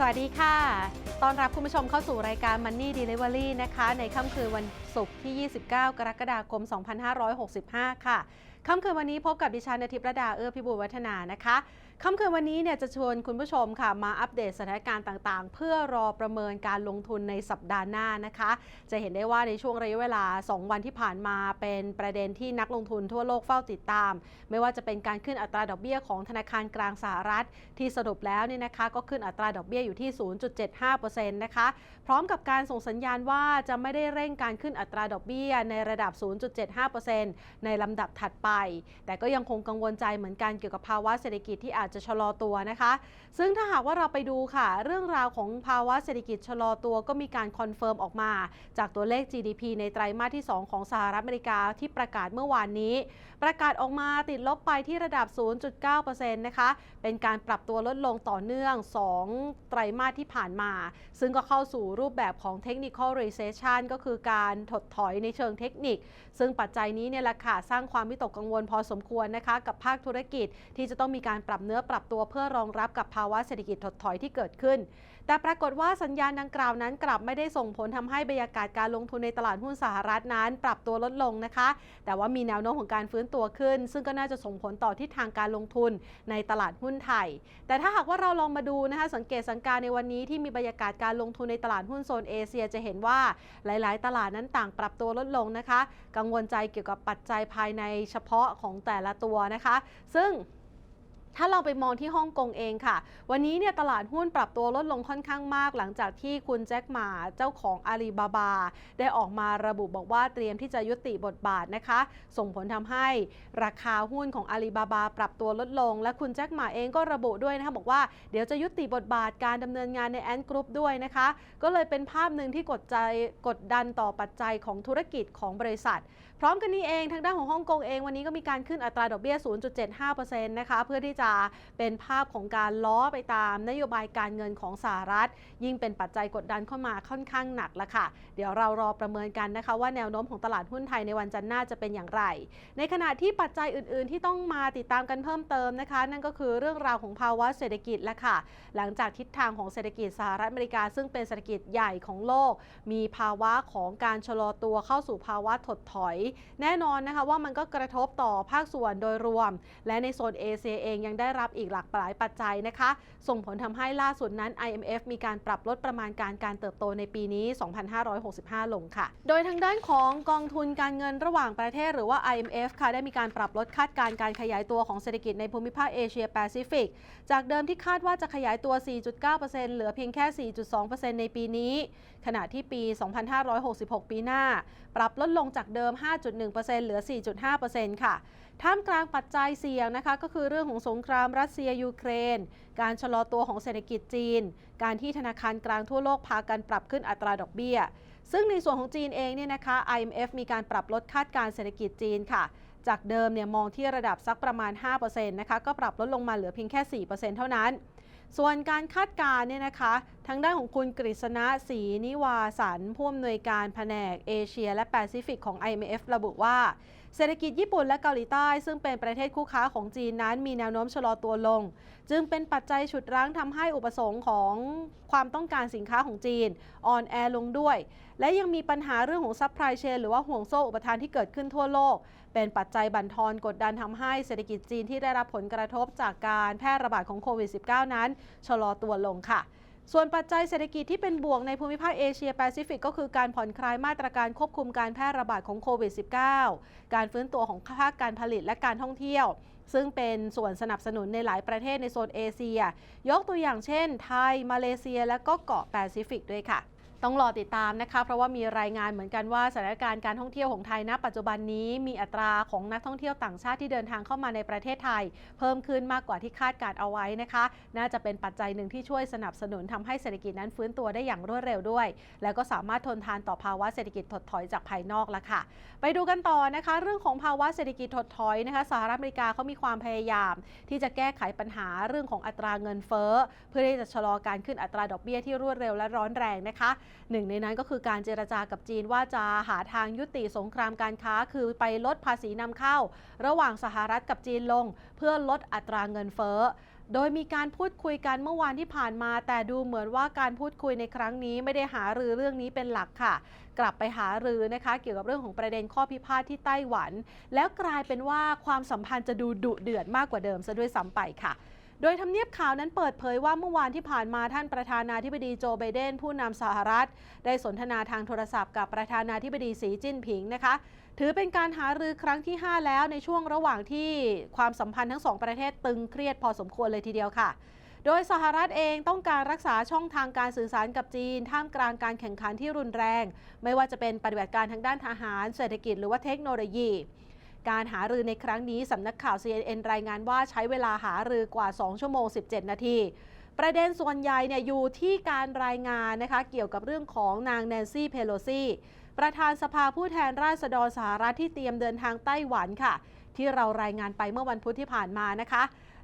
สวัสดีค่ะ ตอนรับคุณผู้ชมเข้าสู่รายการ Money Delivery นะคะ ในค่ำคืนวันศุกร์ที่ 29 กรกฎาคม 2565 ค่ะ ค่ำคืนวันนี้พบกับดิฉันอาทิตย์ระดาเอื้อพิบูลวัฒนานะคะ ค่ำคืนวันนี้เนี่ยจะชวนคุณผู้ชมค่ะมาอัปเดตสถานการณ์ต่างๆ เพื่อรอประเมินการลงทุนในสัปดาห์หน้านะคะ จะเห็นได้ว่าในช่วงระยะเวลา 2 วันที่ผ่านมาเป็นประเด็นที่นักลงทุนทั่วโลกเฝ้าติดตาม ไม่ว่าจะเป็นการขึ้นอัตราดอกเบี้ยของธนาคารกลางสหรัฐ ที่สรุปแล้วเนี่ยนะคะก็ขึ้นอัตราดอกเบี้ยอยู่ที่ 0.75%นะคะพร้อมกับการส่งสัญญาณว่าจะไม่ได้เร่งการขึ้นอัตราดอกเบี้ยในระดับ 0.75%ในลำดับถัดไป แต่ก็ยังคงกังวลใจเหมือนกันเกี่ยวกับภาวะเศรษฐกิจที่อาจจะชะลอตัวนะคะ ซึ่งถ้าหากว่าเราไปดูค่ะ เรื่องราวของภาวะเศรษฐกิจชะลอตัวก็มีการคอนเฟิร์มออกมา จากตัวเลข GDP ในไตรมาสที่ 2 ของสหรัฐอเมริกาที่ประกาศเมื่อวานนี้ ประกาศออกมาติดลบไปที่ระดับ 0.9%นะคะ เป็นการปรับตัวลดลงต่อเนื่อง 2 ไตรมาสที่ผ่านมา ซึ่งก็เข้าสู่รูปแบบของ technical recession ก็คือการถดถอยในเชิงเทคนิค ซึ่งปัจจัยนี้เนี่ยแหละค่ะสร้างความวิตกกังวลพอสมควรนะคะ กับภาคธุรกิจที่จะต้องมีการปรับเนื้อปรับตัวเพื่อรองรับกับภาวะเศรษฐกิจถดถอยที่เกิดขึ้น แต่ปรากฏว่าสัญญาณดังกล่าวนั้นกลับไม่ได้ส่งผลทำให้บรรยากาศการลงทุนในตลาดหุ้นสหรัฐนั้น ปรับตัวลดลงนะคะ แต่ว่ามีแนวโน้มของการฟื้นตัวขึ้น ซึ่งก็น่าจะส่งผลต่อทิศทางการลงทุนในตลาดหุ้นไทย แต่ถ้าหากว่าเราลองมาดูนะคะสังเกตสังการในวันนี้ที่มีบรรยากาศการลงทุนในตลาดหุ้นโซนเอเชียจะเห็นว่าหลาย ๆ ตลาดนั้นต่างปรับตัวลดลงนะคะ กังวลใจเกี่ยวกับปัจจัยภายในเฉพาะของแต่ละตัวนะคะ ซึ่ง ถ้าเราไปมองที่ฮ่องกงเองค่ะ วันนี้เนี่ยตลาดหุ้นปรับตัวลดลงค่อนข้างมาก หลังจากที่คุณแจ็คหมาเจ้าของอาลีบาบา ได้ออกมาระบุบอกว่าเตรียมที่จะยุติบทบาทนะคะ ส่งผลทำให้ราคาหุ้นของอาลีบาบาปรับตัวลดลง และคุณแจ็คหมาเองก็ระบุด้วยนะคะบอกว่าเดี๋ยวจะยุติบทบาทการดำเนินงานในแอนกรุ๊ปด้วยนะคะ ก็เลยเป็นภาพหนึ่งที่กดใจกดดันต่อปัจจัยของธุรกิจของบริษัท พร้อมกันนี้เองทางด้านของฮ่องกงเองวันนี้ก็มีการขึ้นอัตราดอกเบี้ย 0.75%นะคะเพื่อที่จะเป็นภาพของการล้อไปตามนโยบายการเงินของสหรัฐ ยิ่งเป็นปัจจัยกดดันเข้ามาค่อนข้างหนักล้วค่ะ เดี๋ยวเรารอประเมินกันนะคะ ว่าแนวโน้มของตลาดหุ้นไทยในวันจันทร์หน้าจะเป็นอย่างไร ในขณะที่ปัจจัยอื่น ๆ ที่ต้องมาติดตามกันเพิ่มเติมนะคะ นั่นก็คือเรื่องราวของภาวะเศรษฐกิจละค่ะ หลังจากทิศทางของเศรษฐกิจสหรัฐอเมริกา ซึ่งเป็นเศรษฐกิจใหญ่ของโลก มีภาวะของการชะลอตัวเข้าสู่ภาวะถดถอยแน่นอนนะคะว่ามันก็กระทบต่อภาคส่วนโดยรวม และในโซนเอเชียเองยังได้รับอีกหลากหลายปัจจัยนะคะ ส่งผลทำให้ล่าสุดนั้น IMF มีการปรับลดประมาณการการเติบโตในปีนี้ 2,565 ลงค่ะ โดยทางด้านของกองทุนการเงินระหว่างประเทศหรือว่า IMF ค่ะได้มีการปรับลดคาดการณ์การขยายตัวของเศรษฐกิจในภูมิภาคเอเชียแปซิฟิก จากเดิมที่คาดว่าจะขยายตัว 4.9%เหลือเพียงแค่ 4.2%ในปีนี้ ขณะที่ปี 2566 ปีหน้า ปรับลดลงจากเดิม5.1%เหลือ 4.5%ค่ะ ท่ามกลางปัจจัยเสี่ยงนะคะ ก็คือเรื่องของสงครามรัสเซียยูเครน การชะลอตัวของเศรษฐกิจจีน การที่ธนาคารกลางทั่วโลกพากันปรับขึ้นอัตราดอกเบี้ย ซึ่งในส่วนของจีนเองเนี่ยนะคะ IMF มีการปรับลดคาดการณ์เศรษฐกิจจีนค่ะจากเดิมเนี่ยมองที่ระดับสักประมาณ 5%นะคะ ก็ปรับลดลงมาเหลือเพียงแค่ 4%เท่านั้น ส่วนการคาดการณ์เนี่ยนะคะทางด้านของคุณกฤษณะศรีนิวาสันผู้อำนวยการแผนกเอเชียและแปซิฟิกของ IMF ระบุว่า เศรษฐกิจญี่ปุ่นและเกาหลีใต้ ซึ่งเป็นประเทศคู่ค้าของจีนนั้นมีแนวโน้มชะลอตัวลง จึงเป็นปัจจัยฉุดรั้งทำให้อุปสงค์ของความต้องการสินค้าของจีน อ่อนแอลงด้วย และยังมีปัญหาเรื่องของซัพพลายเชนหรือว่าห่วงโซ่อุปทานที่เกิดขึ้นทั่วโลก เป็นปัจจัยบั่นทอนกดดันทำให้เศรษฐกิจจีนที่ได้รับผลกระทบจากการแพร่ระบาดของโควิด -19 นั้นชะลอตัวลงค่ะ ส่วนปัจจัยเศรษฐกิจที่เป็นบวกในภูมิภาคเอเชียแปซิฟิกก็คือการผ่อนคลายมาตรการควบคุมการแพร่ระบาดของโควิด -19 การฟื้นตัวของภาคการผลิตและการท่องเที่ยว ซึ่งเป็นส่วนสนับสนุนในหลายประเทศในโซนเอเชีย ยกตัวอย่างเช่น ไทย มาเลเซีย และก็เกาะแปซิฟิกด้วยค่ะ ต้องรอติดตามนะคะ เพราะว่ามีรายงานเหมือนกันว่าสถานการณ์การท่องเที่ยวของไทยณปัจจุบันนี้มีอัตราของนักท่องเที่ยวต่างชาติที่เดินทางเข้ามาในประเทศไทย เพิ่มขึ้นมากกว่าที่คาดการเอาไว้นะคะ น่าจะเป็นปัจจัยหนึ่งที่ช่วยสนับสนุนทำให้เศรษฐกิจนั้นฟื้นตัวได้อย่างรวดเร็วด้วย แล้วก็สามารถทนทานต่อภาวะเศรษฐกิจถดถอยจากภายนอกละค่ะ ไปดูกันต่อนะคะ เรื่องของภาวะเศรษฐกิจถดถอยนะคะสหรัฐอเมริกาเขามีความพยายาม ที่จะแก้ไขปัญหาเรื่องของอัตราเงินเฟ้อ เพื่อที่จะชะลอการขึ้นอัตราดอกเบี้ยที่รวดเร็วและร้อนแรงนะคะหนึ่งในนั้นก็คือการเจรจากับจีนว่าจะหาทางยุติสงครามการค้า คือไปลดภาษีนำเข้า ระหว่างสหรัฐกับจีนลง เพื่อลดอัตราเงินเฟ้อโดยมีการพูดคุยกันเมื่อวานที่ผ่านมา แต่ดูเหมือนว่าการพูดคุยในครั้งนี้ไม่ได้หารือเรื่องนี้เป็นหลักค่ะ กลับไปหารือนะคะ เกี่ยวกับเรื่องของประเด็นข้อพิพาทที่ไต้หวัน แล้วกลายเป็นว่าความสัมพันธ์จะดูดุเดือดมากกว่าเดิมซะด้วยซ้ำไปค่ะ โดยทำเนียบข่าวนั้นเปิดเผยว่าเมื่อวานที่ผ่านมาท่านประธานาธิบดีโจไบเดน ผู้นำสหรัฐ ได้สนทนาทางโทรศัพท์กับประธานาธิบดีสีจิ้นผิงนะคะ ถือเป็นการหารือครั้งที่ 5 แล้วในช่วงระหว่างที่ความสัมพันธ์ทั้งสองประเทศตึงเครียดพอสมควรเลยทีเดียวค่ะโดยสหรัฐเองต้องการรักษาช่องทางการสื่อสารกับจีน ท่ามกลางการแข่งขันที่รุนแรง ไม่ว่าจะเป็นปฏิบัติการทางด้านทหาร เศรษฐกิจหรือว่าเทคโนโลยี การหารือในครั้งนี้สำนักข่าว CNN รายงานว่าใช้เวลาหารือกว่า 2 ชั่วโมง 17 นาทีประเด็นส่วนใหญ่เนี่ยอยู่ที่การรายงานนะคะเกี่ยวกับเรื่องของนางแนนซี่เพโลซีประธานสภาผู้แทนราษฎรสหรัฐที่เตรียมเดินทางไต้หวันค่ะ ที่เรารายงานไปเมื่อวันพุธที่ผ่านมานะคะ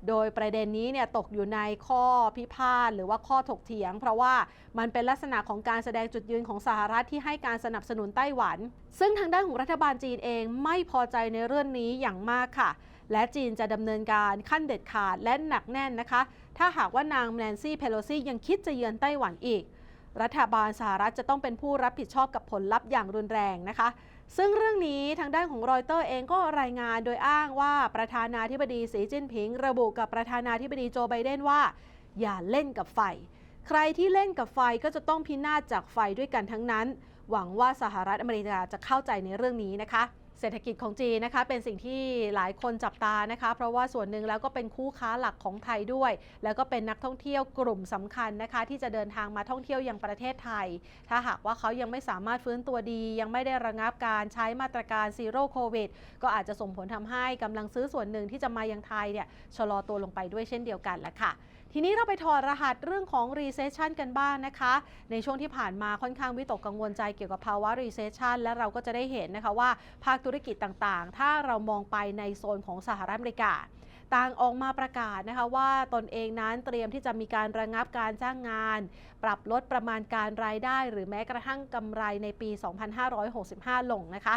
โดยประเด็นนี้เนี่ยตกอยู่ในข้อพิพาทหรือว่าข้อถกเถียง เพราะว่ามันเป็นลักษณะของการแสดงจุดยืนของสหรัฐที่ให้การสนับสนุนไต้หวัน ซึ่งทางด้านของรัฐบาลจีนเองไม่พอใจในเรื่องนี้อย่างมากค่ะ และจีนจะดำเนินการขั้นเด็ดขาดและหนักแน่นนะคะ ถ้าหากว่านางแนนซี่เพโลซียังคิดจะเยือนไต้หวันอีก รัฐบาลสหรัฐจะต้องเป็นผู้รับผิดชอบกับผลลัพธ์อย่างรุนแรงนะคะ ซึ่งเรื่องนี้ทางด้านของรอยเตอร์เองก็รายงานโดยอ้างว่าประธานาธิบดีสีจิ้นผิง ระบุกับประธานาธิบดีโจไบเดนว่า อย่าเล่นกับไฟ ใครที่เล่นกับไฟก็จะต้องพินาศจากไฟด้วยกันทั้งนั้น หวังว่าสหรัฐอเมริกาจะเข้าใจในเรื่องนี้นะคะ เศรษฐกิจของจีนนะคะ เป็นสิ่งที่หลายคนจับตานะคะ เพราะว่าส่วนหนึ่งแล้วก็เป็นคู่ค้าหลักของไทยด้วย แล้วก็เป็นนักท่องเที่ยวกลุ่มสำคัญนะคะ ที่จะเดินทางมาท่องเที่ยวยังประเทศไทย ถ้าหากว่าเขายังไม่สามารถฟื้นตัวดี ยังไม่ได้ระงับการใช้มาตรการซีโร่โควิดก็อาจจะส่งผลทำให้กำลังซื้อส่วนหนึ่งที่จะมายังไทยเนี่ยชะลอตัวลงไปด้วยเช่นเดียวกันแหละค่ะ ทีนี้เราไปถอดรหัสเรื่องของ recession กันบ้างนะคะ ในช่วงที่ผ่านมาค่อนข้างวิตกกังวลใจเกี่ยวกับภาวะ recession และเราก็จะได้เห็นนะคะว่าภาคธุรกิจต่างๆ ถ้าเรามองไปในโซนของสหรัฐอเมริกาต่างออกมาประกาศนะคะว่าตนเองนั้นเตรียมที่จะมีการระงับการจ้างงาน ปรับลดประมาณการรายได้ หรือแม้กระทั่งกำไรในปี 2565 ลงนะคะ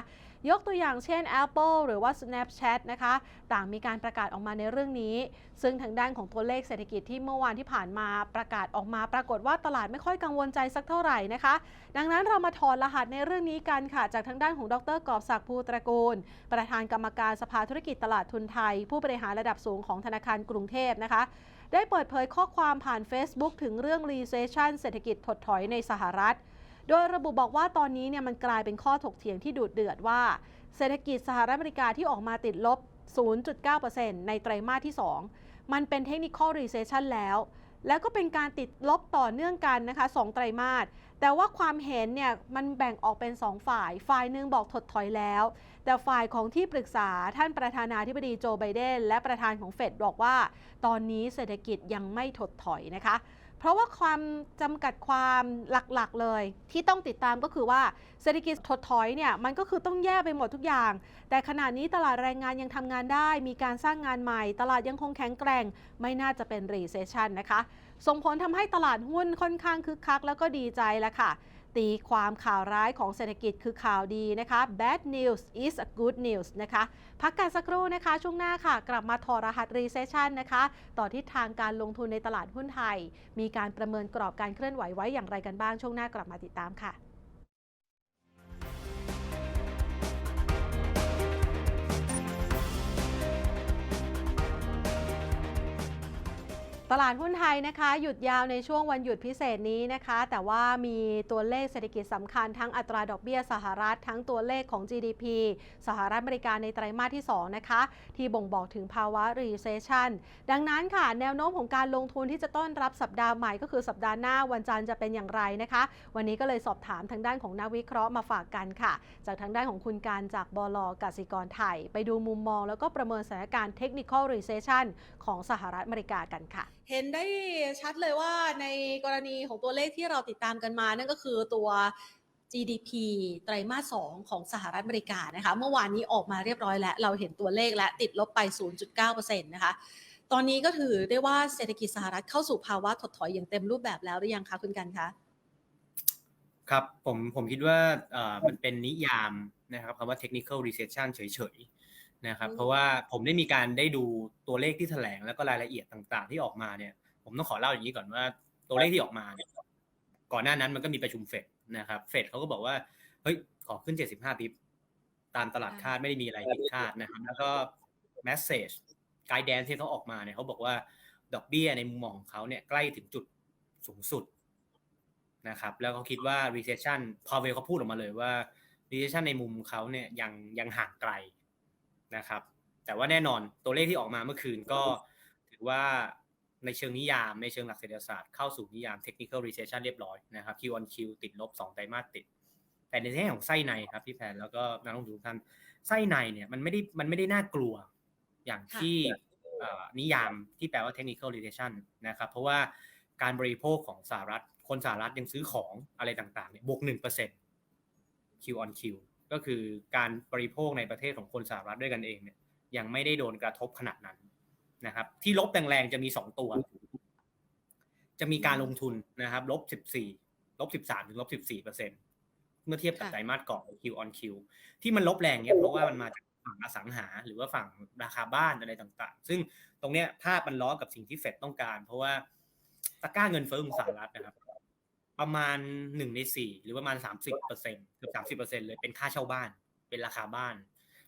ยกตัวอย่างเช่น Apple หรือว่า Snapchat นะคะ ต่างมีการประกาศออกมาในเรื่องนี้ ซึ่งทางด้านของตัวเลขเศรษฐกิจที่เมื่อวานที่ผ่านมาประกาศออกมา ปรากฏว่าตลาดไม่ค่อยกังวลใจสักเท่าไหร่นะคะ ดังนั้นเรามาถอดรหัสในเรื่องนี้กันค่ะ จากทางด้านของดรกอบศักดิ์ภูตระกูล ประธานกรรมการสภาธุรกิจตลาดทุนไทย ผู้บริหารระดับสูงของธนาคารกรุงเทพนะคะได้เปิดเผยข้อความผ่าน Facebook ถึงเรื่อง recession เศรษฐกิจถดถอยในสหรัฐ โดยระบุบอกว่าตอนนี้เนี่ยมันกลายเป็นข้อถกเถียงที่ดุเดือดว่า เศรษฐกิจสหรัฐอเมริกาที่ออกมาติดลบ 0.9%ในไตรมาสที่ 2 มันเป็นเทคนิคอลรีเซชันแล้ว แล้วก็เป็นการติดลบต่อเนื่องกันนะคะ2ไตรมาสแต่ว่าความเห็นเนี่ยมันแบ่งออกเป็น 2 ฝ่าย ฝ่ายหนึ่งบอกถดถอยแล้ว แต่ฝ่ายของที่ปรึกษาท่านประธานาธิบดีโจไบเดนและประธานของเฟดบอกว่า ตอนนี้เศรษฐกิจยังไม่ถดถอยนะคะ เพราะว่าความจำกัดความหลักๆเลย ที่ต้องติดตามก็คือว่าเศรษฐกิจถดถอยเนี่ยมันก็คือต้องแย่ไปหมดทุกอย่าง แต่ขณะนี้ตลาดแรงงานยังทำงานได้ มีการสร้างงานใหม่ ตลาดยังคงแข็งแกร่ง ไม่น่าจะเป็นรีเซชชันนะคะ ส่งผลทำให้ตลาดหุ้นค่อนข้างคึกคักแล้วก็ดีใจแล้วค่ะ ตีความข่าวร้ายของเศรษฐกิจคือข่าวดีนะคะ bad news is a good news นะคะ พักกันสักครู่นะคะ ช่วงหน้าค่ะ กลับมาถอดรหัส recession นะคะ ต่อทิศทางการลงทุนในตลาดหุ้นไทย มีการประเมินกรอบการเคลื่อนไหวไว้อย่างไรกันบ้าง ช่วงหน้ากลับมาติดตามค่ะ ตลาดหุ้นไทยนะคะ หยุดยาวในช่วงวันหยุดพิเศษนี้นะคะ แต่ว่ามีตัวเลขเศรษฐกิจสำคัญทั้งอัตราดอกเบี้ยสหรัฐ ทั้งตัวเลขของ GDP สหรัฐอเมริกาในไตรมาสที่ 2 นะคะ ที่บ่งบอกถึงภาวะ recession ดังนั้นค่ะ แนวโน้มของการลงทุนที่จะต้อนรับสัปดาห์ใหม่ก็คือสัปดาห์หน้าวันจันทร์จะเป็นอย่างไรนะคะ วันนี้ก็เลยสอบถามทางด้านของนักวิเคราะห์มาฝากกันค่ะ จากทางด้านของคุณการจากบลกสิกรไทย ไปดูมุมมอง แล้วก็ประเมินสถานการณ์ technical recession ของสหรัฐอเมริกากันค่ะเห็นได้ชัดเลยว่าในกรณีของตัวเลขที่เราติดตามกันมา นั่นก็คือตัว GDP ไตรมาส2ของสหรัฐอเมริกานะคะ เมื่อวานนี้ออกมาเรียบร้อยแล้ว เราเห็นตัวเลขและติดลบไป 0.9%นะคะ ตอนนี้ก็ถือได้ว่าเศรษฐกิจสหรัฐเข้าสู่ภาวะถดถอยอย่างเต็มรูปแบบแล้วหรือยังคะคุณกันคะ ครับผมผมคิดว่ามันเป็นนิยามนะครับคำว่า technical recession เฉย นะครับอืมเพราะว่าผมได้มีการได้ดูตัวเลขที่แถลงแล้วก็รายละเอียดต่างๆ ที่ออกมาเนี่ย ผมต้องขอเล่าอย่างนี้ก่อนว่าตัวเลขที่ออกมาเนี่ยก่อนหน้านั้นมันก็มีประชุมเฟดนะครับ เฟดเขาก็บอกว่าเฮ้ยขอขึ้น 75ปิบตามตลาดคาดไม่ได้มีอะไรผิดคาดนะครับ แล้วก็ message guidance ที่เขาออกมาเนี่ยเขาบอกว่าดอกเบี้ยในมุมมองของเขาเนี่ยใกล้ถึงจุดสูงสุดนะครับ แล้วเขาคิดว่า recession พอเวลเขาพูดออกมาเลยว่า recession ในมุมเขาเนี่ยยังยังห่างไกล นะครับ แต่ว่าแน่นอนตัวเลขที่ออกมาเมื่อคืนก็ถือว่าในเชิงนิยามในเชิงหลักเศรษฐศาสตร์เข้าสู่นิยาม technical recession เรียบร้อยนะครับ Q on Q ติดลบ2ไตรมาสติด แต่ในแง่ของไส้ในครับพี่แพนแล้วก็นักลงทุนทุกท่านไส้ในเนี่ยมันไม่ได้มันไม่ได้น่ากลัวอย่างที่เอ่อนิยามที่แปลว่า technical recession นะครับ เพราะว่าการบริโภคของสหรัฐ คนสหรัฐยังซื้อของอะไรต่างๆเนี่ยบวกหนึ่งเปอร์เซ็นต์ Q on Q ก็คือการบริโภคในประเทศของคนสหรัฐด้วยกันเองเนี่ยยังไม่ได้โดนกระทบขนาดนั้นนะครับ ที่ลบแรงๆจะมีสองตัว จะมีการลงทุนนะครับลบสิบสี่ลบสิบสามถึงลบสิบสี่เปอร์เซ็นเมื่อเทียบกับค่ะไตรมาสก่อน Q on Q ที่มันลบแรงเนี่ยเพราะว่ามันมาจากฝั่งอสังหา หรือว่าฝั่งราคาบ้านอะไรต่างๆ ซึ่งตรงเนี้ยภาพมันล้อกับสิ่งที่เฟดต้องการ เพราะว่าตะกร้าเงินเฟ้อของสหรัฐนะครับ ประมาณหนึ่งในสี่หรือประมาณสามสิบเปอร์เซ็นเกือบสามสิบเปอร์เซ็นเลยเป็นค่าเช่าบ้าน เป็นราคาบ้าน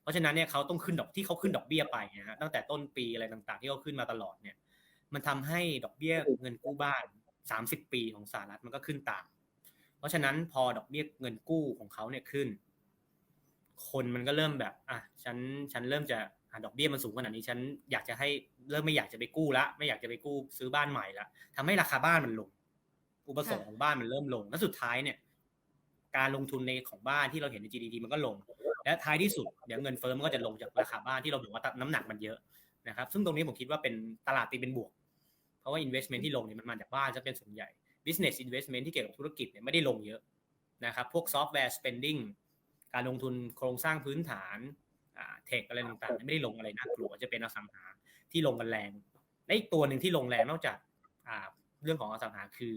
เพราะฉะนั้นเนี่ยเขาต้องขึ้นดอกที่เขาขึ้นดอกเบี้ยไปนะฮะตั้งแต่ต้นปีอะไรต่างๆ ที่เขาขึ้นมาตลอดเนี่ย มันทำให้ดอกเบี้ยเงินกู้บ้านสามสิบปีของสหรัฐมันก็ขึ้นตาม เพราะฉะนั้นพอดอกเบี้ยเงินกู้ของเขาเนี่ยขึ้น คนมันก็เริ่มแบบอะฉันฉันเริ่มจะอะดอกเบี้ยมันสูงขนาดนี้ฉันอยากจะให้เริ่มไม่อยากจะไปกู้ละไม่อยากจะไปกู้ซื้อบ้านใหม่ละทำให้ราคาบ้านมันลง อุปสงค์ของบ้านมันเริ่มลง และสุดท้ายเนี่ย การลงทุนในของบ้านที่เราเห็นใน GDP มันก็ลง และท้ายที่สุดเดี๋ยวเงินเฟ้อมันก็จะลงจากราคาบ้านที่เราบอกว่าน้ำหนักมันเยอะนะครับ ซึ่งตรงนี้ผมคิดว่าเป็นตลาดตีเป็นบวก เพราะว่า investment ที่ลงเนี่ยมันมาจากบ้านจะเป็นส่วนใหญ่ business investment ที่เกี่ยวกับธุรกิจเนี่ยไม่ได้ลงเยอะนะครับ พวก software spending การลงทุนโครงสร้างพื้นฐานอ่าเทคอะไรต่างๆ ไม่ได้ลงอะไรน่ากลัวจะเป็นอสังหาที่ลงกันแรงและอีกตัวหนึ่งที่ลงแรงนอกจากอ่า เรื่องของอสังหาคือ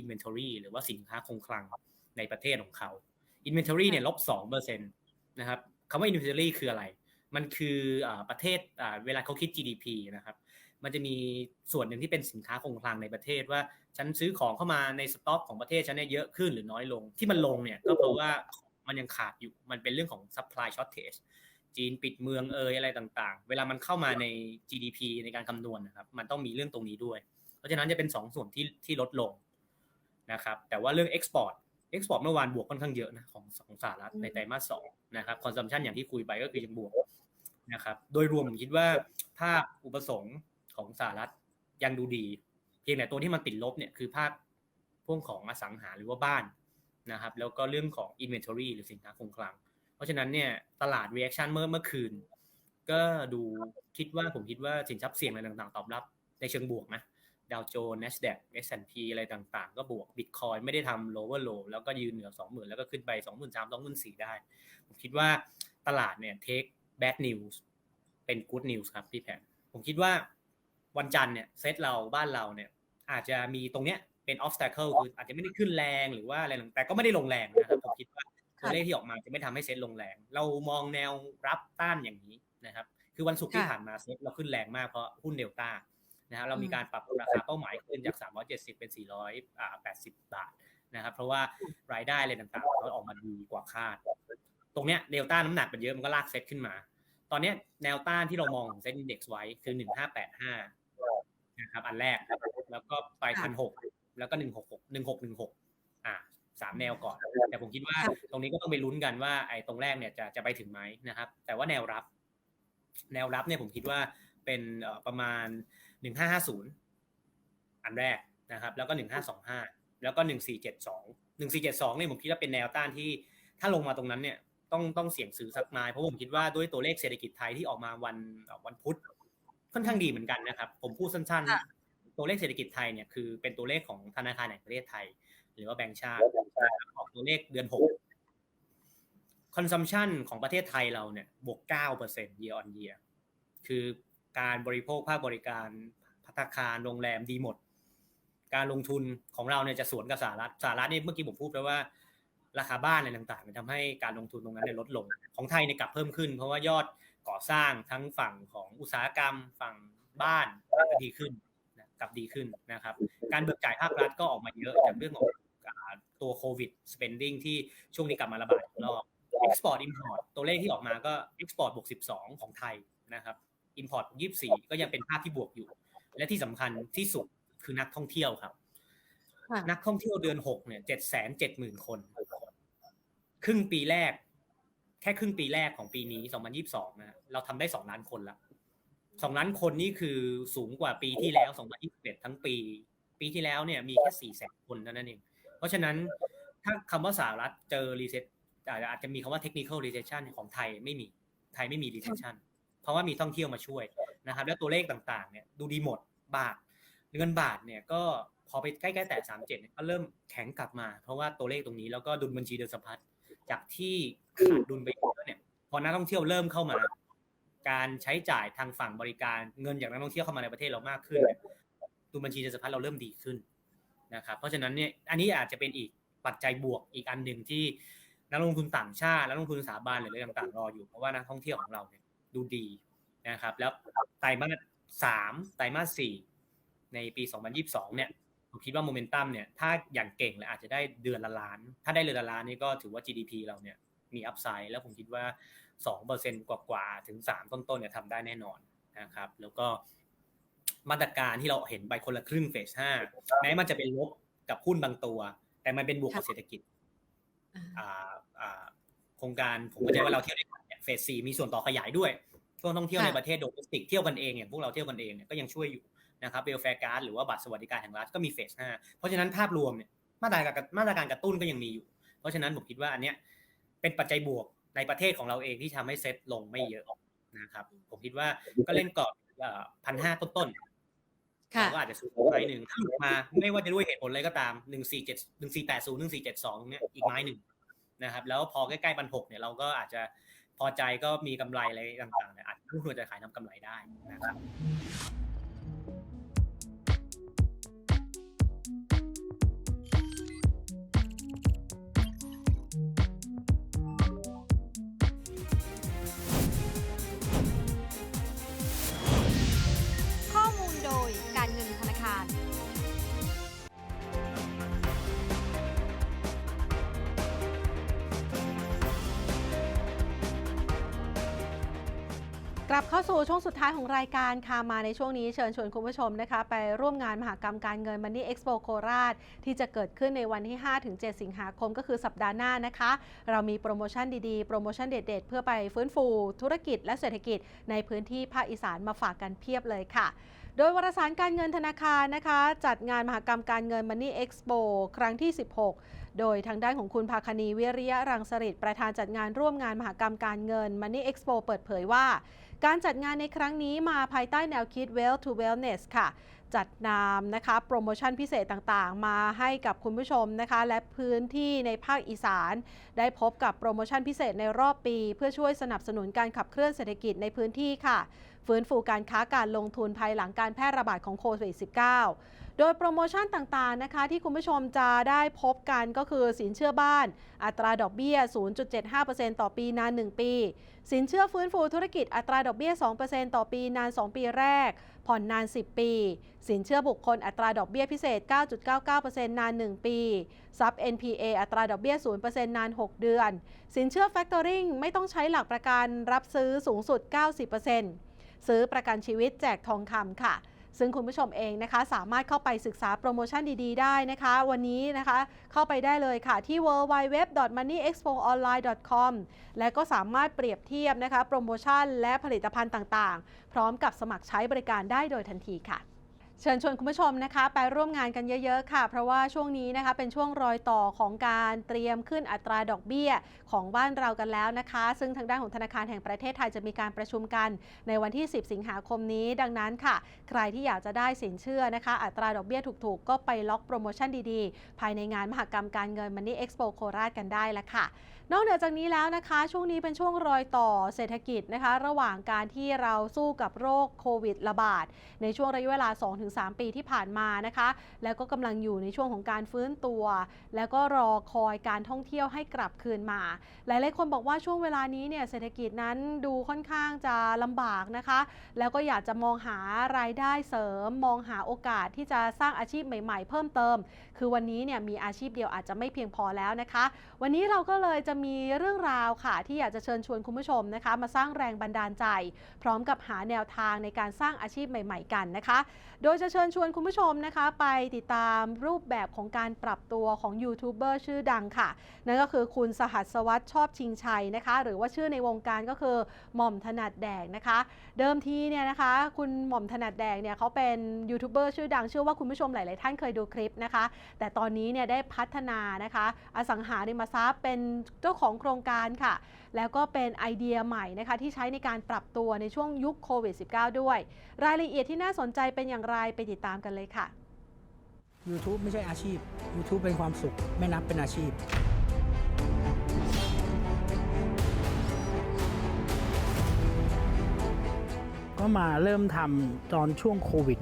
inventory หรือว่าสินค้าคงคลังในประเทศของเขา inventory เนี่ยลบสองเปอร์เซ็นตนะครับคำว่า inventory คืออะไร มันคืออาประเทศอ่าเวลาเขาคิด GDP นะครับ มันจะมีส่วนหนึ่งที่เป็นสินค้าคงคลังในประเทศว่าฉันซื้อของเข้ามาในสต็อกของประเทศฉันเนี่ยเยอะขึ้นหรือน้อยลง ที่มันลงเนี่ยก็เพราะว่ามันยังขาดอยู่ มันเป็นเรื่องของ supply shortage จีนปิดเมืองเอยอะไรต่างๆ เวลามันเข้ามาใน GDP ในการคำนวณนะครับ มันต้องมีเรื่องตรงนี้ด้วย เพราะฉะนั้นจะเป็นสองส่วนที่ที่ลดลงนะครับ แต่ว่าเรื่อง export export เมื่อวานบวกค่อนข้างเยอะนะของของสหรัฐในไตรมาสสองนะครับ consumption อย่างที่คุยไปก็คือยังบวกนะครับ โดยรวมผมคิดว่าภาพอุปสงค์ของสหรัฐยังดูดี เพียงแต่ตัวที่มันติดลบเนี่ยคือภาพพวกของอสังหาหรือว่าบ้านนะครับ แล้วก็เรื่องของ inventory หรือสินค้าคงคลัง เพราะฉะนั้นเนี่ยตลาด reaction เมื่อเมื่อคืน ก็ดูคิดว่าผมคิดว่าสินทรัพย์เสี่ยงอะไรต่างๆ ตอบรับในเชิงบวกนะ ดาวโจนส์ NASDAQ S&P อะไรต่างๆ ก็บวก Bitcoin ไม่ได้ทำ lower low แล้วก็ยืนเหนือ 20,000 แล้วก็ขึ้นไป 23,000 24,000 ได้ ผมคิดว่าตลาดเนี่ย take bad news เป็น good news ครับพี่แพนผมคิดว่าวันจันทร์เนี่ยเซตเราบ้านเราเนี่ยอาจจะมีตรงเนี้ยเป็น obstacle คืออาจจะไม่ได้ขึ้นแรงหรือว่าอะไรต่างแต่ก็ไม่ได้ลงแรงนะครับผมคิดว่าตัวเลขที่ออกมาจะไม่ทำให้เซ็ตลงแรง เรามองแนวรับต้านอย่างนี้นะครับ คือวันศุกร์ที่ค่ะผ่านมาเซ็ตเราขึ้นแรงมากเพราะหุ้นเดลต้า นะฮะเรามีการปรับราคาเป้าหมายขึ้นจาก 370 เป็น 480 บาทนะครับเพราะว่ารายได้อะไรต่างๆเขาออกมาดีกว่าคาด ตรงเนี้ยเดลต้าน้ำหนักมันเยอะมันก็ลากเซ็ตขึ้นมา ตอนเนี้ยแนวต้านที่เรามองของเซ็ตอินเด็กซ์ไว้คือ 1585นะครับอันแรกแล้วก็ไปพันหกแล้วก็ 166 1616อ่าสามแนวก่อน แต่ผมคิดว่าตรงนี้ก็ต้องไปลุ้นกันว่าไอ้ตรงแรกเนี่ยจะจะไปถึงไหมนะครับ แต่ว่าแนวรับ แนวรับเนี่ยผมคิดว่าเป็นเอ่อประมาณ 1550อันแรกนะครับ แล้วก็1525แล้วก็1472 1472เนี่ยผมคิดว่าเป็นแนวต้านที่ ถ้าลงมาตรงนั้นเนี่ยต้องต้องเสี่ยงซื้อสักไม้เพราะผมคิดว่าด้วยตัวเลขเศรษฐกิจไทยที่ออกมาวันเอ่อวันพุธค่อนข้างดีเหมือนกันนะครับ ผมพูดสั้นค่ะๆตัวเลขเศรษฐกิจไทยเนี่ยคือเป็นตัวเลขของธนาคารแห่งประเทศไทย หรือว่าแบงก์ชาติออกตัวเลขเดือน6 consumption ของประเทศไทยเราเนี่ยบวก9% year on year คือ การบริโภคภาคบริการพัตคารโรงแรมดีหมด การลงทุนของเราเนี่ยจะสวนกับสหรัฐสหรัฐนี่เมื่อกี้ผมพูดไปว่า ราคาบ้านอะไรต่างๆเนี่ยทำให้การลงทุนตรงนั้นเนี่ยลดลง ของไทยเนี่ยกลับเพิ่มขึ้น เพราะว่ายอดก่อสร้างทั้งฝั่งของอุตสาหกรรมฝั่งบ้านก็ดีขึ้นกลับดีขึ้นนะครับ การเบิกจ่ายภาครัฐก็ออกมาเยอะจากเรื่องของตัวโควิด spending ที่ช่วงนี้กลับมาระบาดอีกรอบ export import ตัวเลขที่ออกมาก็ export บวก12 ของไทยนะครับ import 24 ก็ยังเป็นภาพที่บวกอยู่ และที่สำคัญที่สุดคือนักท่องเที่ยวครับค่ะนักท่องเที่ยวเดือน6เนี่ย770,000คน ครึ่งปีแรก แค่ครึ่งปีแรกของปีนี้2022นะฮะเราทำได้2ล้านคนละ2ล้านคนนี่คือสูงกว่าปีที่แล้ว2021ทั้งปี ปีที่แล้วเนี่ยมีแค่4แสนคนเท่านั้นเอง เพราะฉะนั้นถ้าคำว่าสหรัฐเจอ recession อาจจะอาจจะมีคำว่า technical recession ของไทยไม่มีไทยไม่มี recession เพราะว่ามีท่องเที่ยวมาช่วยนะครับ แล้วตัวเลขต่างๆเนี่ยดูดีหมดบาทเงินบาทเนี่ยก็พอไปใกล้ๆแต่37เนี่ยก็เริ่มแข็งกลับมา เพราะว่าตัวเลขตรงนี้แล้วก็ดุลบัญชีเดินสะพัดจากที่ขาดดุลไปเยอะเนี่ยพอนักท่องเที่ยวเริ่มเข้ามา การใช้จ่ายทางฝั่งบริการเงินจากนักท่องเที่ยวเข้ามาในประเทศเรามากขึ้นดุลบัญชีเดินสะพัดเราเริ่มดีขึ้นนะครับ เพราะฉะนั้นเนี่ยอันนี้อาจจะเป็นอีกปัจจัยบวกอีกอันหนึ่งที่นักลงทุนต่างชาตินักลงทุนสถาบันหรืออะไรต่างๆรออยู่เพราะว่านักท่องเที่ยวของเราเนี่ย ดูดีนะครับแล้วไตรมาสสามไตรมาสสี่ในปี 2022 เนี่ยผมคิดว่าโมเมนตัมเนี่ยถ้าอย่างเก่งเลยอาจจะได้เดือนละล้าน ถ้าได้เดือนละล้านนี่ก็ถือว่า GDP เราเนี่ยมีอัพไซด์แล้วผมคิดว่า 2%กว่าๆถึง 3 ต้นๆเนี่ยทำได้แน่นอนนะครับ แล้วก็มาตรการที่เราเห็นไปคนละครึ่งเฟส5แม้มันจะเป็นลบกับหุ้นบางตัว แต่มันเป็นบวกกับเศรษฐกิจอ่าอ่าโครงการผมเข้าใจว่าเราเที่ยวด้วยกัน เนี่ยเฟสสี่มีส่วนต่อขยายด้วยช่วงท่องเที่ยวค่ะในประเทศโดเมสติกเที่ยวกันเองอย่างพวกเราเที่ยวกันเองเนี่ยก็ยังช่วยอยู่นะครับเบลแฟร์การ์ดหรือว่าบัตรสวัสดิการแห่งรัฐก็มีเฟสห้าเพราะฉะนั้นภาพรวมเนี่ยมาตรการมาตรการกระตุ้นก็ยังมีอยู่ เพราะฉะนั้นผมคิดว่าอันเนี้ยเป็นปัจจัยบวกในประเทศของเราเองที่ทำให้เซ็ตลงไม่เยอะนะครับผมคิดว่าก็เล่นกรอบพันห้าต้นๆค่ะเราก็อาจจะซื้อไม้หนึ่งถ้าหลุดมาไม่ว่าจะด้วยเหตุผลอะไรก็ตามหนึ่งสี่เจ็ดหนึ่งสี่แปดศูนย์หนึ่งสี่เจ็ดสองเนี่ยอีกไม้หนึ่งนะครับแล้วพอใกล้ๆพันหกเนี่ยเราก็อาจจะ พอใจก็มีกำไรอะไรต่างๆเนี่ยอาจจะผู้ควรจะขายทำกำไรได้นะครับ กลับเข้าสู่ช่วงสุดท้ายของรายการค่ะมาในช่วงนี้เชิญชวนคุณผู้ชมนะคะ ไปร่วมงานมหกรรมการเงิน Money Expo โคราช ที่จะเกิดขึ้นในวันที่ 5-7 สิงหาคมก็คือสัปดาห์หน้านะคะ เรามีโปรโมชั่นดีๆ โปรโมชั่นเด็ดๆ เพื่อไปฟื้นฟู ธุรกิจและเศรษฐกิจในพื้นที่ภาคอีสานมาฝากกันเพียบเลยค่ะโดยวารสารการเงินธนาคารนะคะ จัดงานมหกรรมการเงิน Money Expo ครั้งที่ 16 โดยทางด้านของคุณภาคณีวิริยะรังสริตประธานจัดงานร่วมงานมหกรรมการเงิน Money Expo เปิดเผยว่า การจัดงานในครั้งนี้มาภายใต้แนวคิด Well to Wellness ค่ะ จัดนำนะคะโปรโมชั่นพิเศษต่างๆ มาให้กับคุณผู้ชมนะคะ และพื้นที่ในภาคอีสาน ได้พบกับโปรโมชั่นพิเศษในรอบปี เพื่อช่วยสนับสนุนการขับเคลื่อนเศรษฐกิจในพื้นที่ค่ะ ฟื้นฟูการค้าการลงทุนภายหลังการแพร่ระบาดของโควิด -19 โดยโปรโมชั่นต่างๆนะคะ ที่คุณผู้ชมจะได้พบกันก็คือสินเชื่อบ้าน อัตราดอกเบี้ย 0.75%ต่อปีนาน 1 ปี สินเชื่อฟื้นฟูธุรกิจอัตราดอกเบี้ย 2%ต่อปีนาน 2 ปีแรก ผ่อนนาน 10 ปี สินเชื่อบุคคลอัตราดอกเบี้ยพิเศษ 9.99%นาน 1 ปี ซับ NPA อัตราดอกเบี้ย 0%นาน 6 เดือน สินเชื่อ Factoring ไม่ต้องใช้หลักประกันรับซื้อสูงสุด 90%ซื้อประกันชีวิตแจกทองคำค่ะ ซึ่งคุณผู้ชมเองนะคะ สามารถเข้าไปศึกษาโปรโมชั่นดีๆ ได้นะคะ วันนี้นะคะเข้าไปได้เลยค่ะที่ www.moneyexpoonline.com และก็สามารถเปรียบเทียบนะคะ โปรโมชั่นและผลิตภัณฑ์ต่างๆ พร้อมกับสมัครใช้บริการได้โดยทันทีค่ะ เชิญชวนคุณผู้ชมนะคะ ไปร่วมงานกันเยอะๆค่ะ เพราะว่าช่วงนี้นะคะเป็นช่วงรอยต่อของการเตรียมขึ้นอัตราดอกเบี้ยของบ้านเรากันแล้วนะคะ ซึ่งทางด้านของธนาคารแห่งประเทศไทยจะมีการประชุมกันในวันที่ 10 สิงหาคมนี้ ดังนั้นค่ะ ใครที่อยากจะได้สินเชื่อนะคะ อัตราดอกเบี้ยถูกๆ ก็ไปล็อกโปรโมชั่นดีๆ ภายในงานมหกรรมการเงิน Money Expo โคราชกันได้ละค่ะ นอกเหนือจากนี้แล้วนะคะ ช่วงนี้เป็นช่วงรอยต่อเศรษฐกิจนะคะ ระหว่างการที่เราสู้กับโรคโควิดระบาด ในช่วงระยะเวลา 2-3 ปีที่ผ่านมานะคะ แล้วก็กำลังอยู่ในช่วงของการฟื้นตัว แล้วก็รอคอยการท่องเที่ยวให้กลับคืนมา หลายๆคนบอกว่าช่วงเวลานี้เนี่ยเศรษฐกิจนั้นดูค่อนข้างจะลำบากนะคะ แล้วก็อยากจะมองหารายได้เสริม มองหาโอกาสที่จะสร้างอาชีพใหม่ ๆ เพิ่มเติม คือวันนี้เนี่ยมีอาชีพเดียวอาจจะไม่เพียงพอแล้วนะคะ วันนี้เราก็เลยจะมีเรื่องราวค่ะ ที่อยากจะเชิญชวนคุณผู้ชมนะคะ มาสร้างแรงบันดาลใจ พร้อมกับหาแนวทางในการสร้างอาชีพใหม่ ๆ กันนะคะ โดยจะเชิญชวนคุณผู้ชมนะคะ ไปติดตามรูปแบบของการปรับตัวของยูทูบเบอร์ชื่อดังค่ะ นั่นก็คือคุณสหัสวัสดิ์ชอบชิงชัยนะคะ หรือว่าชื่อในวงการก็คือหม่อมถนัดแดกนะคะ เดิมทีเนี่ยนะคะ คุณหม่อมถนัดแดกเนี่ยเขาเป็นยูทูบเบอร์ชื่อดังเชื่อว่าคุณผู้ชมหลาย ๆ ท่านเคยดูคลิปนะคะ แต่ตอนนี้เนี่ยได้พัฒนานะคะ อสังหาริมทรัพย์เป็นเจ้าของโครงการค่ะ แล้วก็เป็นไอเดียใหม่นะคะที่ใช้ในการปรับตัวในช่วงยุคโควิด -19 ด้วย รายละเอียดที่น่าสนใจเป็นอย่างไรไปติดตามกันเลยค่ะ YouTube ไม่ใช่อาชีพ YouTube เป็นความสุขไม่นับเป็นอาชีพก็มาเริ่มทำตอนช่วงโควิด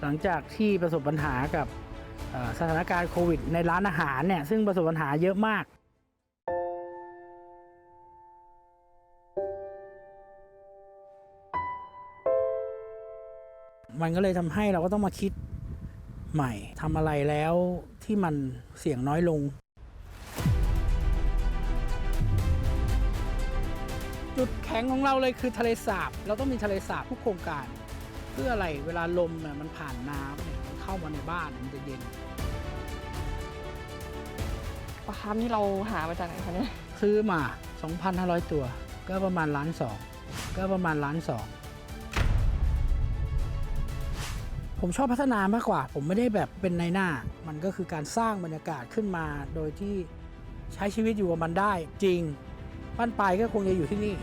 หลังจากที่ประสบปัญหากับเอ่อสถานการณ์โควิด ในร้านอาหารเนี่ยซึ่งประสบปัญหาเยอะมาก มันก็เลยทำให้เราก็ต้องมาคิดใหม่ทำอะไรแล้วที่มันเสี่ยงน้อยลง จุดแข็งของเราเลยคือทะเลสาบ เราต้องมีทะเลสาบทุกโครงการ เพื่ออะไรเวลาลมเนี่ยมันผ่านน้ำเนี่ยมันเข้ามาในบ้านมันจะเย็นปลาคาร์ฟนี่เราหามาจากไหนคะเนี่ยซื้อมา 2,500 ตัว ก็ประมาณล้านสองก็ประมาณล้านสอง ผมชอบพัฒนามากกว่า ผมไม่ได้แบบเป็นในหน้า มันก็คือการสร้างบรรยากาศขึ้นมาโดยที่ใช้ชีวิตอยู่กับมันได้ จริงบ้านปลายก็คงจะอยู่ที่นี่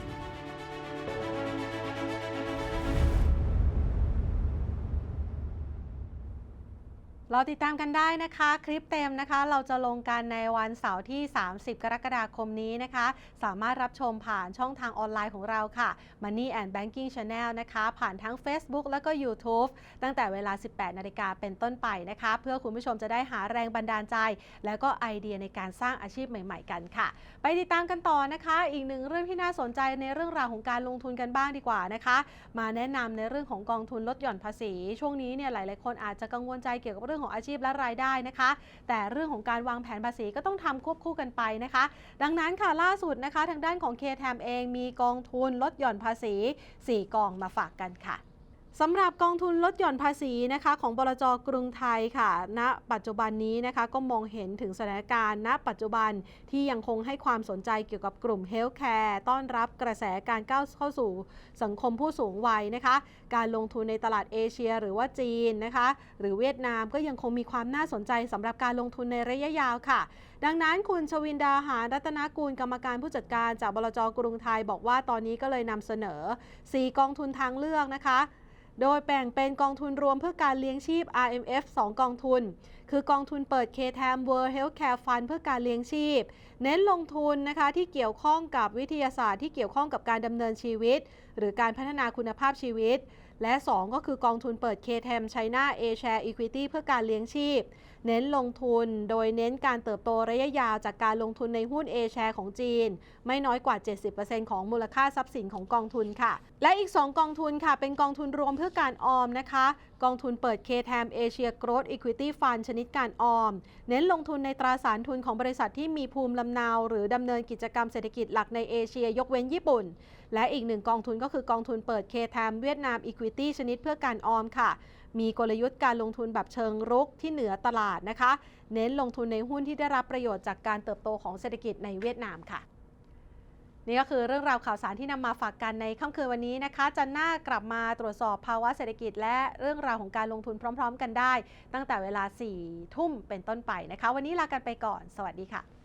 เรอติดตามกันได้นะคะ คลิปเต็มนะคะ เราจะลงกันในวันเสาร์ที่ 30 กรกฎาคมนี้นะคะ สามารถรับชมผ่านช่องทางออนไลน์ของเราค่ะ Money and Banking Channel นะคะ ผ่านทั้ง Facebook แล้วก็ YouTube ตั้งแต่เวลา 18 นาฬิกาเป็นต้นไปนะคะ เพื่อคุณผู้ชมจะได้หาแรงบันดาลใจ แล้วก็ไอเดียในการสร้างอาชีพใหม่ๆกันค่ะ ไปติดตามกันต่อนะคะ อีกหนึ่งเรื่องที่น่าสนใจในเรื่องราวของการลงทุนกันบ้างดีกว่านะคะ มาแนะนำในเรื่องของกองทุนลดหย่อนภาษี ช่วงนี้เนี่ยหลายๆคนอาจจะกังวลใจเกี่ยวกับเรื่องของอาชีพและรายได้นะคะ แต่เรื่องของการวางแผนภาษีก็ต้องทำควบคู่กันไปนะคะ ดังนั้นค่ะล่าสุดนะคะ ทางด้านของเคแทมเองมีกองทุนลดหย่อนภาษี 4 กองมาฝากกันค่ะ สำหรับกองทุนลดหย่อนภาษีนะคะของบลจกรุงไทยค่ะ ณ ปัจจุบันนี้นะคะก็มองเห็นถึงสถานการณ์ ณ ปัจจุบันที่ยังคงให้ความสนใจเกี่ยวกับกลุ่มเฮลท์แคร์ต้อนรับกระแสการก้าวเข้าสู่สังคมผู้สูงวัยนะคะ การลงทุนในตลาดเอเชียหรือว่าจีนนะคะ หรือเวียดนามก็ยังคงมีความน่าสนใจสำหรับการลงทุนในระยะยาวค่ะ ดังนั้นคุณชวินดาหารรัตนกูลกรรมการผู้จัดการจากบลจกรุงไทยบอกว่าตอนนี้ก็เลยนำเสนอ 4 กองทุนทางเลือกนะคะ โดยแบ่งเป็นกองทุนรวมเพื่อการเลี้ยงชีพ RMF 2 กองทุน คือกองทุนเปิด KTAM World Healthcare Fund เพื่อการเลี้ยงชีพ เน้นลงทุนนะคะที่เกี่ยวข้องกับวิทยาศาสตร์ที่เกี่ยวข้องกับการดำเนินชีวิต หรือการพัฒนาคุณภาพชีวิต และ 2 ก็คือกองทุนเปิด KTAM China A Share Equity เพื่อการเลี้ยงชีพ เน้นลงทุนโดยเน้นการเติบโตระยะยาวจากการลงทุนในหุ้น A share ของจีน ไม่น้อยกว่า 70%ของมูลค่าทรัพย์สินของกองทุนค่ะ และอีก 2 กองทุนค่ะ เป็นกองทุนรวมเพื่อการออมนะคะ กองทุนเปิด KTAM Asia Growth Equity Fund ชนิดการออม เน้นลงทุนในตราสารทุนของบริษัทที่มีภูมิลำเนา หรือดำเนินกิจกรรมเศรษฐกิจหลักในเอเชีย ยกเว้นญี่ปุ่น และอีกหนึ่งกองทุนก็คือกองทุนเปิด KTAM เวียดนาม Equity ชนิดเพื่อการออมค่ะ มีกลยุทธ์การลงทุนแบบเชิงรุกที่เหนือตลาดนะคะ เน้นลงทุนในหุ้นที่ได้รับประโยชน์จากการเติบโตของเศรษฐกิจในเวียดนามค่ะ นี่ก็คือเรื่องราวข่าวสารที่นำมาฝากกันในค่ำคืนวันนี้นะคะจันหน้ากลับมาตรวจสอบภาวะเศรษฐกิจ และเรื่องราวของการลงทุนพร้อม ๆ กันได้ ตั้งแต่เวลา4ทุ่มเป็นต้นไปนะคะ วันนี้ลากันไปก่อน สวัสดีค่ะ